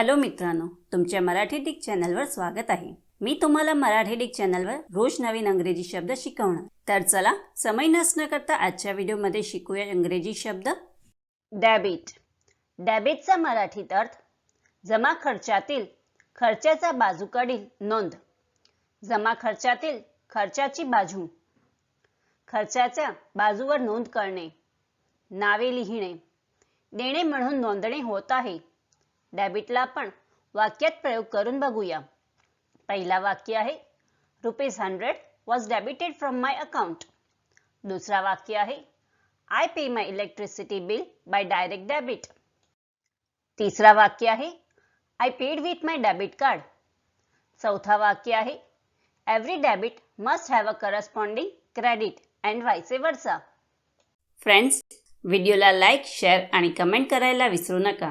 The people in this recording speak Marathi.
हॅलो मित्रांनो तुमच्या मराठी डिक चॅनलवर स्वागत आहे. मी तुम्हाला मराठी डिक चॅनलवर रोज नवीन अंग्रेजी शब्द शिकवणार. तर चला समय नसणं करता आजच्या व्हिडिओमध्ये शिकूया इंग्रजी शब्द. डॅबिट डॅबिटचा मराठीत अर्थ जमा खर्चातील खर्चाचा बाजूकडील नोंद. जमा खर्चातील खर्चाची बाजू. खर्चाच्या बाजूवर नोंद करणे. नावे लिहिणे. देणे म्हणून नोंदणी होत आहे. डॅबिटला आपण वाक्यात प्रयोग करून बघूया. पहिला वाक्य आहे rupees hundred was debited from my account दुसरा वाक्य आहे I pay my electricity bill by direct debit तिसरा वाक्य आहे I paid with my debit card चौथा वाक्य आहे every debit must have a corresponding credit and vice versa friends व्हिडिओला लाईक शेअर आणि कमेंट करायला विसरू नका.